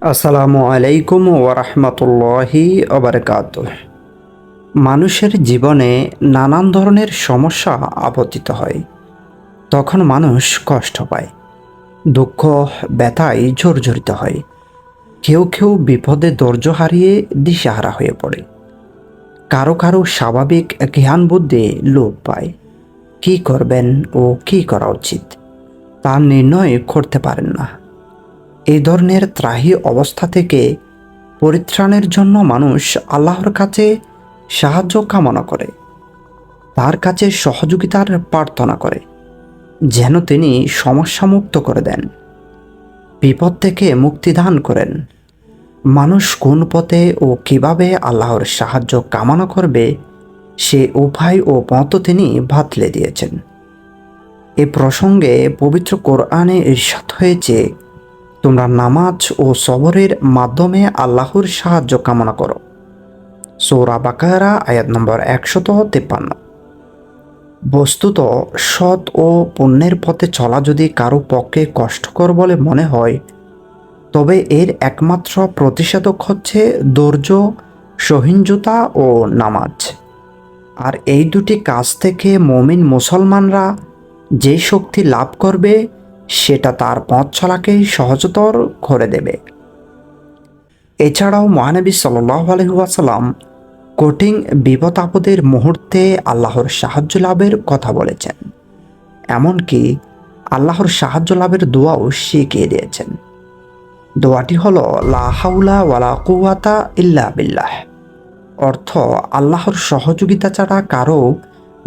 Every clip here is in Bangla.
আসসালামু আলাইকুম ওরহমতুল্লাহি ওবরকাত মানুষের জীবনে নানান ধরনের সমস্যা আপতিত হয়। তখন মানুষ কষ্ট পায়, দুঃখ, ব্যথায় জর্জরিত হয়। কেউ কেউ বিপদে ধৈর্য হারিয়ে দিশাহারা হয়ে পড়ে। কারও কারও স্বাভাবিক জ্ঞান বুদ্ধি লোপ পায়। কি করবেন ও কি করা উচিত, তা নির্ণয় করতে পারেন না। এই ধরনের ত্রাহি অবস্থা থেকে পরিত্রাণের জন্য মানুষ আল্লাহর কাছে সাহায্য কামনা করে, তার কাছে সহযোগিতার প্রার্থনা করে, যেন তিনি সমস্যামুক্ত করে দেন, বিপদ থেকে মুক্তিদান করেন। মানুষ কোন পথে ও কীভাবে আল্লাহর সাহায্য কামনা করবে, সে উপায় ও পথ তিনি বাতলে দিয়েছেন। এ প্রসঙ্গে পবিত্র কোরআনে ঈর্ষাদ হয়েছে তোমরা নামাজ ও সবরের মাধ্যমে আল্লাহর সাহায্য কামনা করো। সৌরা বাকারা, আয়াত নম্বর একশত তেপ্পান্ন। বস্তুত সৎ ও পুণ্যের পথে চলা যদি কারও পক্ষে কষ্টকর বলে মনে হয়, তবে এর একমাত্র প্রতিষেধক হচ্ছে ধৈর্য সহিঞ্জুতা ও নামাজ। আর এই দুটি কাজ থেকে মমিন মুসলমানরা যে শক্তি লাভ করবে সেটা তার পথ চলাকেই সহজতর করে দেবে। এছাড়াও মহানবী সাল্লাহ আলহুয়াসাল্লাম কঠিন বিপদ আপদের মুহূর্তে আল্লাহর সাহায্য লাভের কথা বলেছেন। এমনকি আল্লাহর সাহায্য লাভের দোয়াও শিখিয়ে দিয়েছেন। দোয়াটি হল লাহাউলা ওয়ালা কুয়াতা ইল্লা বিল্লাহ। অর্থ, আল্লাহর সহযোগিতা ছাড়া কারও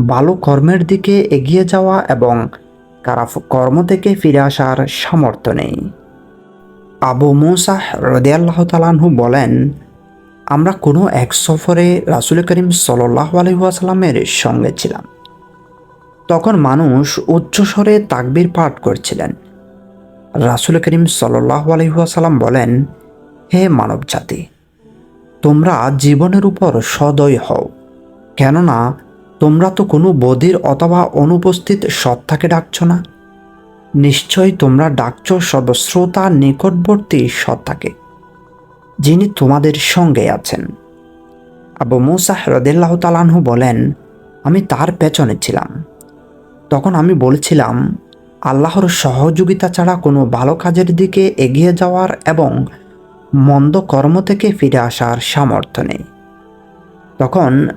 ভালো কর্মের দিকে এগিয়ে যাওয়া এবং খারাপ কর্ম থেকে ফিরে আসার সামর্থ্য নেই। আবু মুসাহ রদিয়াল্লাহ তালাহু বলেন, আমরা কোনো এক সফরে রাসুল করিম সাল্লাহ আলহিহাসাল্লামের সঙ্গে ছিলাম। তখন মানুষ উচ্চস্বরে তাকবির পাঠ করছিলেন। রাসুল করিম সাল্লাহ আলহিহাসাল্লাম বলেন, হে মানব জাতি তোমরা জীবনের উপর সদয় হও, কেননা তোমরা তো কোনো বধির অথবা অনুপস্থিত সত্তাকে ডাকছ না। নিশ্চয় তোমরা ডাকছ সর্বশ্রোতা নিকটবর্তী সত্তাকে যিনি তোমাদের সঙ্গে আছেন। আবু মুসাহ রদিল্লাহ তালানহু বলেন, আমি তার পেছনে ছিলাম। তখন আমি বলছিলাম, আল্লাহর সহযোগিতা ছাড়া কোনো ভালো কাজের দিকে এগিয়ে যাওয়ার এবং মন্দ কর্ম থেকে ফিরে আসার সামর্থ্য নেই। তখন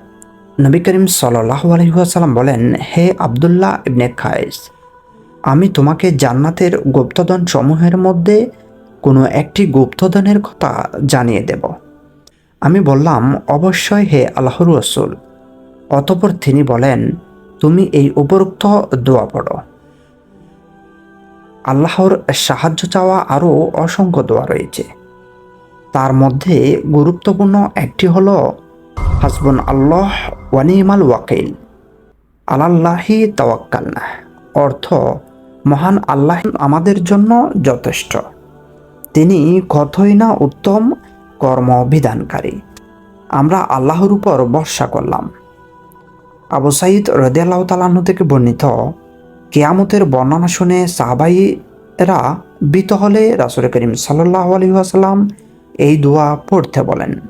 নবী করিম সাল্লাহ বলেন, হে আবদুল্লাহ ইবনে খায়েস, আমি তোমাকে জান্নাতের গুপ্তধন সমূহের মধ্যে কোনো একটি গুপ্তধনের কথা জানিয়ে দেব। আমি বললাম, অবশ্যই হে আল্লাহর রসুল। অতপর তিনি বলেন, তুমি এই উপরোক্ত দোয়া পড়ো। আল্লাহর সাহায্য চাওয়া আরও অসংখ্য দোয়া রয়েছে। তার মধ্যে গুরুত্বপূর্ণ একটি হলো হাসবুন আল্লাহ ওয়ানিমাল ওয়াকিল। আলাল্লাহি তাওয়াক্কালনা অর্থ, মহান আল্লাহ আমাদের জন্য যথেষ্ট। তিনি কতই না উত্তম কর্মবিধানকারী আমরা আল্লাহর উপর ভরসা করলাম। আবু সাইদ রদিয়াল্লাহ তালাহ থেকে বর্ণিত, কেয়ামতের বর্ণনা শুনে সাহাবাইরা বিত হলে রাসুল করিম সাল্লাহ আলহিহাসাল্লাম এই দোয়া পড়তে বলেন।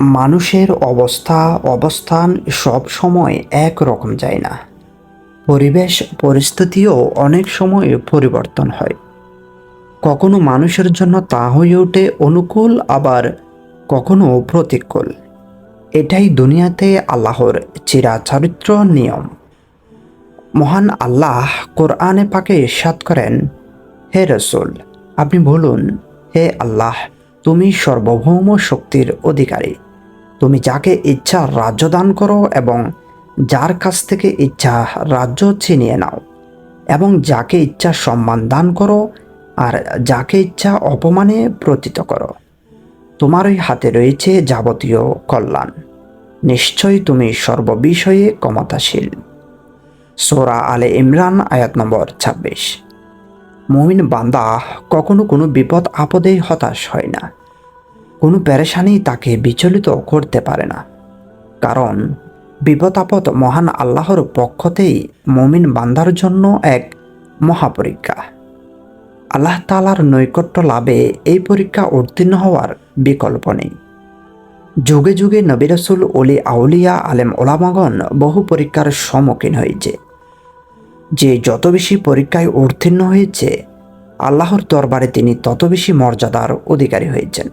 মানুষের অবস্থা, অবস্থান সব সময় এক রকম যায় না। পরিবেশ, পরিস্থিতিও অনেক সময় পরিবর্তন হয়। কখনো মানুষের জন্য তা হয়ে ওঠে অনুকূল, আবার কখনো প্রতিকূল। এটাই দুনিয়াতে আল্লাহর চিরাচরিত্র নিয়ম। মহান আল্লাহ কোরআনে পাকে ইরশাদ করেন, হে রসুল, আপনি বলুন, হে আল্লাহ, তুমি সর্বভৌম শক্তির অধিকারী। তুমি যাকে ইচ্ছা রাজ্য দান করো এবং যার কাছ থেকে ইচ্ছা রাজ্য ছিনিয়ে নাও এবং যাকে ইচ্ছা সম্মান দান করো আর যাকে ইচ্ছা অপমানে প্রতীত করো। তোমারই হাতে রয়েছে যাবতীয় কল্যাণ। নিশ্চয়ই তুমি সর্ববিষয়ে ক্ষমতাশীল। সোরা আলে ইমরান, আয়াত নম্বর ছাব্বিশ। মমিন বান্দা কখনো কোনো বিপদ আপদে হতাশ হয় না। কোনো প্যারেশানি তাকে বিচলিত করতে পারে না। কারণ বিপদ আপদ মহান আল্লাহর পক্ষতেই মমিন বান্দার জন্য এক মহাপরীক্ষা। আল্লাহ তালার নৈকট্য লাভে এই পরীক্ষা উত্তীর্ণ হওয়ার বিকল্প নেই। যুগে যুগে নবী রসুল অলি আউলিয়া, আলেম ওলামাগণ বহু পরীক্ষার সম্মুখীন হয়েছে। যে যত বেশি পরীক্ষায় উত্তীর্ণ হয়েছে, আল্লাহর দরবারে তিনি তত বেশি মর্যাদার অধিকারী হয়েছেন।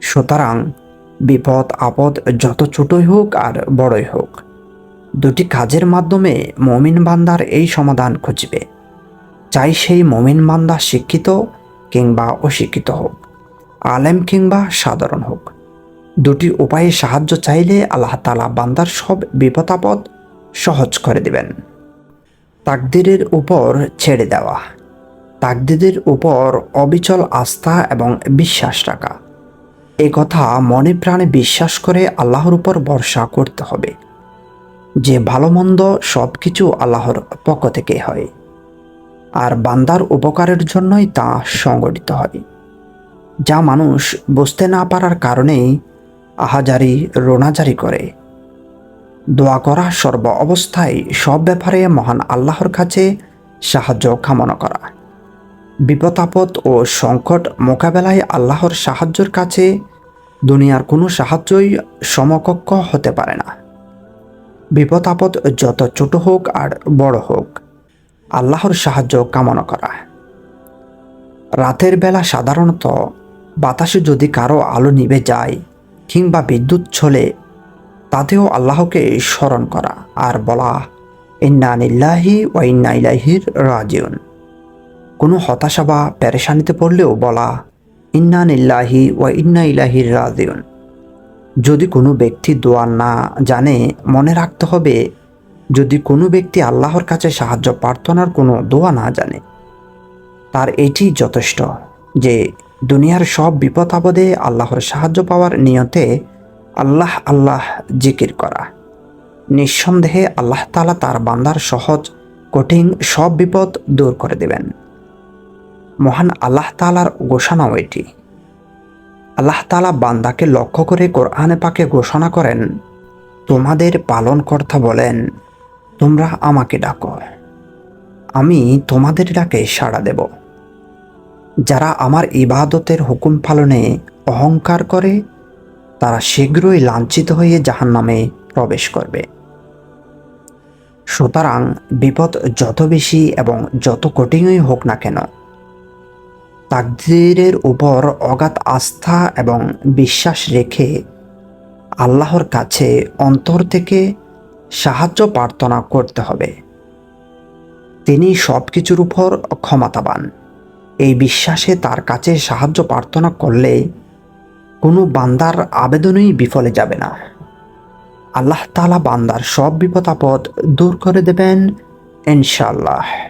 সুতরাং বিপদ, আপদ যত ছোটই হোক আর বড়ই হোক, দুটি কাজের মাধ্যমে মমিন বান্দার এই সমাধান খুঁজবে। চাই সেই মমিন বান্দা শিক্ষিত কিংবা অশিক্ষিত হোক, আলেম কিংবা সাধারণ হোক। দুটি উপায়ে সাহায্য চাইলে আল্লাহ তালা বান্দার সব বিপদাপদ সহজ করে দিবেন। তাকদিরের উপর ছেড়ে দেওয়া তাকদিদের উপর অবিচল আস্থা এবং বিশ্বাস রাখা। এ কথা মনে প্রাণে বিশ্বাস করে আল্লাহর উপর ভরসা করতে হবে। যে ভালো মন্দ সব কিছু আল্লাহর পক্ষ থেকে হয়, আর বান্দার উপকারের জন্যই তা সংগঠিত হয়। যা মানুষ বুঝতে না পারার কারণেই আহাজারি রোনাজারি করে। দোয়া করা সর্ব অবস্থায় সব ব্যাপারে মহান আল্লাহর কাছে সাহায্য কামনা করা। বিপদাপদ ও সংকট মোকাবেলায় আল্লাহর সাহায্যের কাছে দুনিয়ার কোনো সাহায্যই সমকক্ষ হতে পারে না। বিপদ আপদ যত ছোট হোক আর বড় হোক, আল্লাহর সাহায্য কামনা করা। রাতের বেলা সাধারণত বাতাসে যদি কারও আলো নিভে যায় কিংবা বিদ্যুৎ চলে তাতেও আল্লাহকে স্মরণ করা আর বলা, ইন্না নিল্লাহি ওয়া ইন্না ইলাইহির রাজিউন। কোনো হতাশা বা প্যারেশানিতে পড়লেও বলা, ইন্না নিল্লাহি ওয়া ইন্না ইলাহির রাজিউন। যদি কোনো ব্যক্তি দোয়া না জানে, মনে রাখতে হবে, যদি কোনো ব্যক্তি আল্লাহর কাছে সাহায্য প্রার্থনার কোনো দোয়া না জানে, তার এটি যথেষ্ট যে দুনিয়ার সব বিপদ আপদে আল্লাহর সাহায্য পাওয়ার নিয়তে আল্লাহ আল্লাহ জিকির করা। নিঃসন্দেহে আল্লাহ তালা তার বান্দার সহজ, কঠিন সব বিপদ দূর করে দেবেন। মহান আল্লাহ তালার ঘোষণাও এটি। আল্লাহ তালা বান্দাকে লক্ষ্য করে কোরআনে পাকে ঘোষণা করেন, তোমাদের পালনকর্তা বলেন, তোমরা আমাকে ডাকো, আমি তোমাদের ডাকে সাড়া দেব। যারা আমার ইবাদতের হুকুম পালনে অহংকার করে, তারা শীঘ্রই লাঞ্ছিত হয়ে জাহান্নামে প্রবেশ করবে। সুতরাং বিপদ যত বেশি এবং যত কঠিনই হোক না কেন তাকদিরের উপর অগাধ আস্থা এবং বিশ্বাস রেখে আল্লাহর কাছে অন্তর থেকে সাহায্য প্রার্থনা করতে হবে। তিনি সব কিছুর উপর ক্ষমতাবান। এই বিশ্বাসে তার কাছে সাহায্য প্রার্থনা করলে কোনো বান্দার আবেদনই বিফলে যাবে না। আল্লাহ তালা বান্দার সব বিপদ আপদ দূর করে দেবেন ইনশাল্লাহ